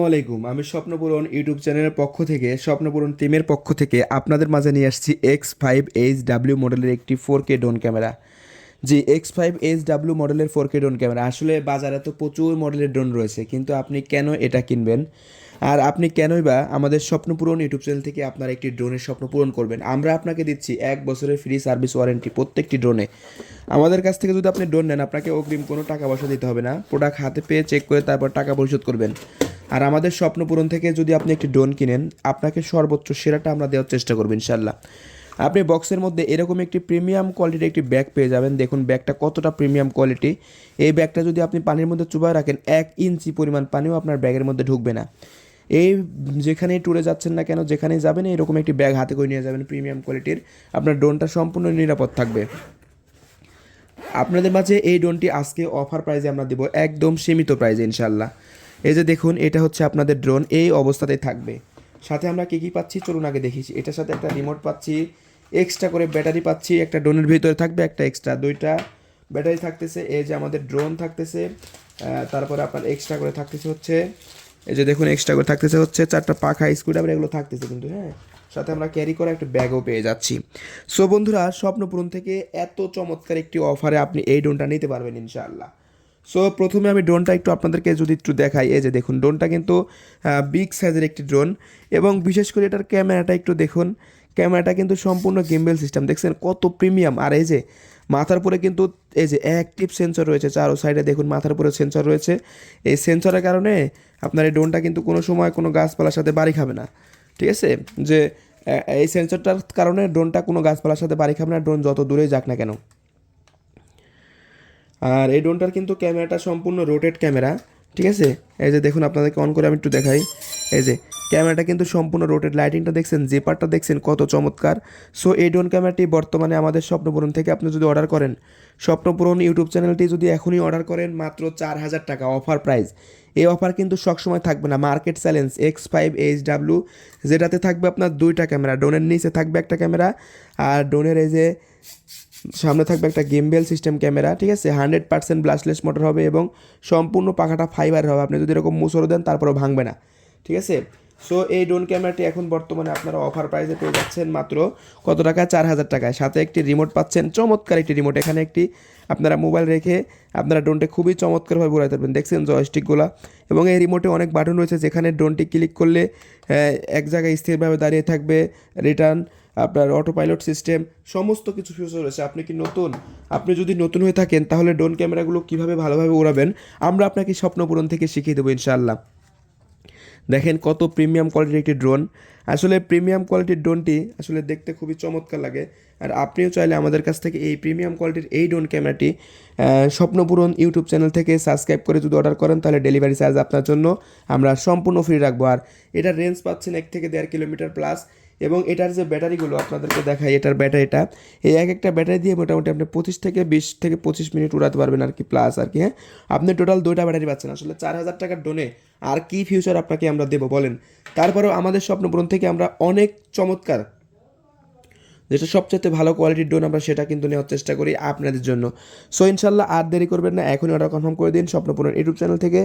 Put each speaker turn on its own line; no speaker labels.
আসসালামাইকুম আমি স্বপ্নপূরণ ইউটিউব চ্যানেলের পক্ষ থেকে স্বপ্নপূরণ টিমের পক্ষ থেকে আপনাদের মাঝে নিয়ে আসছি এক্স ফাইভ এইচ ডাব্লিউ মডেলের একটি four K drone camera G X five H W মডেলের ফোর কে ড্রোন ক্যামেরা আসলে বাজারে তো প্রচুর মডেলের ড্রোন রয়েছে, কিন্তু আপনি কেন এটা কিনবেন? আর আপনি কেনই বা আমাদের স্বপ্নপূরণ ইউটিউব চ্যানেল থেকে আপনার একটি ড্রোনের স্বপ্ন পূরণ করবেন? আমরা আপনাকে দিচ্ছি এক বছরের ফ্রি সার্ভিস ওয়ারেন্টি প্রত্যেকটি ড্রোনে আমাদের কাছ থেকে যদি আপনি ড্রোন নেন, আপনাকে অগ্রিম কোনো টাকা পয়সা দিতে হবে না। প্রোডাক্ট হাতে পেয়ে চেক করে তারপর টাকা পরিশোধ করবেন। আর আমাদের স্বপ্ন পূরণ থেকে যদি আপনি একটি ড্রোন কিনেন, আপনাকে সর্বোচ্চ সেরাটা আমরা দেওয়ার চেষ্টা করব ইনশাল্লাহ আপনি বক্সের মধ্যে এরকম একটি প্রিমিয়াম কোয়ালিটির একটি ব্যাগ পেয়ে যাবেন। দেখুন, ব্যাগটা কতটা প্রিমিয়াম কোয়ালিটি। এই ব্যাগটা যদি আপনি পানির মধ্যে চুবায় রাখেন, এক ইঞ্চি পরিমাণ পানিও আপনার ব্যাগের মধ্যে ঢুকবে না। এই যেখানে ট্যুরে যাচ্ছেন না কেন, যেখানেই যাবেন, এরকম একটি ব্যাগ হাতে করে নিয়ে যাবেন প্রিমিয়াম কোয়ালিটির। আপনার ড্রোনটা সম্পূর্ণ নিরাপদ থাকবে। আপনাদের মাঝে এই ড্রোনটি আজকে অফার প্রাইজে আমরা দেবো, একদম সীমিত প্রাইজে ইনশাল্লাহ এই যে দেখুন, এটা হচ্ছে আপনাদের ড্রোন এই অবস্থাতেই থাকবে। সাথে আমরা কী কী পাচ্ছি? চলুন আগে দেখিছি এটার সাথে একটা রিমোট পাচ্ছি এক্সট্রা করে ব্যাটারি পাচ্ছি, একটা ড্রোনের ভিতরে থাকবে, একটা এক্সট্রা দুইটা ব্যাটারি থাকতেছে, এই যে আমাদের ড্রোন থাকতেছে তারপরে আপনার এক্সট্রা করে থাকতেছে হচ্ছে, এই যে দেখুন এক্সট্রা করে থাকতেছে হচ্ছে চারটা পাখা স্ক্রুড্রাইভার এগুলো থাকতেছে কিন্তু হ্যাঁ? সাথে আমরা ক্যারি করা একটা ব্যাগও পেয়ে যাচ্ছি। সো বন্ধুরা স্বপ্নপূরণ থেকে এত চমৎকার একটি অফারে আপনি এই ড্রোনটা নিতে পারবেন ইনশাআল্লাহ। সো প্রথমে আমি ড্রোনটা একটু আপনাদেরকে যদি একটু দেখাই, এই যে দেখুন ড্রোনটা কিন্তু বিগ সাইজের একটি ড্রোন এবং বিশেষ করে এটার ক্যামেরাটা একটু দেখুন ক্যামেরাটা কিন্তু সম্পূর্ণ গেমবেল সিস্টেম দেখছেন কত প্রিমিয়াম আর এই যে মাথার উপরে কিন্তু, এই যে অ্যাক্টিভ সেন্সর রয়েছে চারো সাইডে দেখুন মাথার উপরে সেন্সর রয়েছে। এই সেন্সরের কারণে আপনার এই ড্রোনটা কিন্তু কোনো সময় কোনো গাছপালার সাথে বাড়ি খাবে না। ঠিক আছে? যে এই সেন্সরটার কারণে ড্রোনটা কোনো গাছপালার সাথে বাড়ি খাবে না ড্রোন যত দূরেই যাক না কেন। আর এই ড্রোনটার কিন্তু ক্যামেরাটা সম্পূর্ণ রোটেট ক্যামেরা, ঠিক আছে? এই যে দেখুন, আপনাদেরকে অন করে আমি একটু দেখাই। এই যে, ক্যামেরাটা কিন্তু সম্পূর্ণ রোটেড লাইটিংটা দেখছেন জেপারটা দেখছেন, কত চমৎকার। সো এই ড্রোন ক্যামেরাটি বর্তমানে আমাদের স্বপ্নপূরণ থেকে আপনি যদি অর্ডার করেন, স্বপ্নপূরণ ইউটিউব চ্যানেলটি যদি এখনই অর্ডার করেন, মাত্র চার হাজার টাকা অফার প্রাইস এই অফার কিন্তু সবসময় থাকবে না। Market challenge X five H W যেটাতে থাকবে আপনার দুইটা ক্যামেরা। ড্রোনের নিচে থাকবে একটা ক্যামেরা, আর ড্রোনের এই যে সামনে থাকবে একটা গেমবেল সিস্টেম ক্যামেরা, ঠিক আছে? হান্ড্রেড পার্সেন্ট ব্লাশলেস মোটর হবে এবং সম্পূর্ণ পাখাটা ফাইবার হবে। আপনি যদি এরকম মুসরো দেন, তারপরেও ভাঙবে না, ঠিক আছে? সো এই ড্রোন ক্যামেরাটি এখন বর্তমানে আপনারা অফার প্রাইসে পেয়ে যাচ্ছেন মাত্র কত টাকা? চার হাজার টাকায়। সাথে একটি রিমোট পাচ্ছেন, চমৎকার একটি রিমোট এখানে একটি আপনারা মোবাইল রেখে আপনারা ড্রোনটি খুবই চমৎকারভাবে ঘোরাতে পারবেন। দেখছেন জয়স্টিকগুলো এবং এই রিমোটে অনেক বাটন রয়েছে, যেখানে ড্রোনটি ক্লিক করলে এক জায়গায় স্থিরভাবে দাঁড়িয়ে থাকবে রিটার্ন আপনার অটো পাইলট সিস্টেম সমস্ত কিছু ফিচার রয়েছে। আপনি কি নতুন? আপনি যদি নতুন হয়ে থাকেন, তাহলে ড্রোন ক্যামেরাগুলো কীভাবে ভালোভাবে উড়াবেন? আমরা আপনাকে স্বপ্নপূরণ থেকে শিখিয়ে দেবো ইনশাআল্লাহ। দেখেন কত প্রিমিয়াম কোয়ালিটির একটি ড্রোন আসলে প্রিমিয়াম কোয়ালিটির ড্রোনটি আসলে দেখতে খুবই চমৎকার লাগে। আর আপনিও চাইলে আমাদের কাছ থেকে এই প্রিমিয়াম কোয়ালিটির এই ড্রোন ক্যামেরাটি স্বপ্নপূরণ ইউটিউব চ্যানেল থেকে সাবস্ক্রাইব করে যদি অর্ডার করেন, তাহলে ডেলিভারি চার্জ আপনার জন্য আমরা সম্পূর্ণ ফ্রি রাখব। আর এটার রেঞ্জ পাচ্ছেন এক থেকে দেড় কিলোমিটার প্লাস এবং এটার যে ব্যাটারিগুলো আপনাদেরকে দেখাই, এটার ব্যাটারিটা এই এক একটা ব্যাটারি দিয়ে মোটামুটি আপনি পঁচিশ থেকে বিশ থেকে পঁচিশ মিনিট উড়াতে পারবেন আর কি প্লাস আর কি হ্যাঁ? আপনি টোটাল দুইটা ব্যাটারি পাচ্ছেন, আসলে চার হাজার টাকার ডোনে আর কি ফিউচার আপনাকে আমরা দেবো বলেন? তারপরেও আমাদের স্বপ্নপূরণ থেকে আমরা অনেক চমৎকার, যেটা সবচেয়ে ভালো কোয়ালিটির ড্রোন আমরা সেটা কিন্তু নেওয়ার চেষ্টা করি আপনাদের জন্য। সো ইনশাল্লাহ আর দেরি করবেন না, এখনই অর্ডার কনফার্ম করে দিন স্বপ্নপূরণ ইউটিউব চ্যানেল থেকে।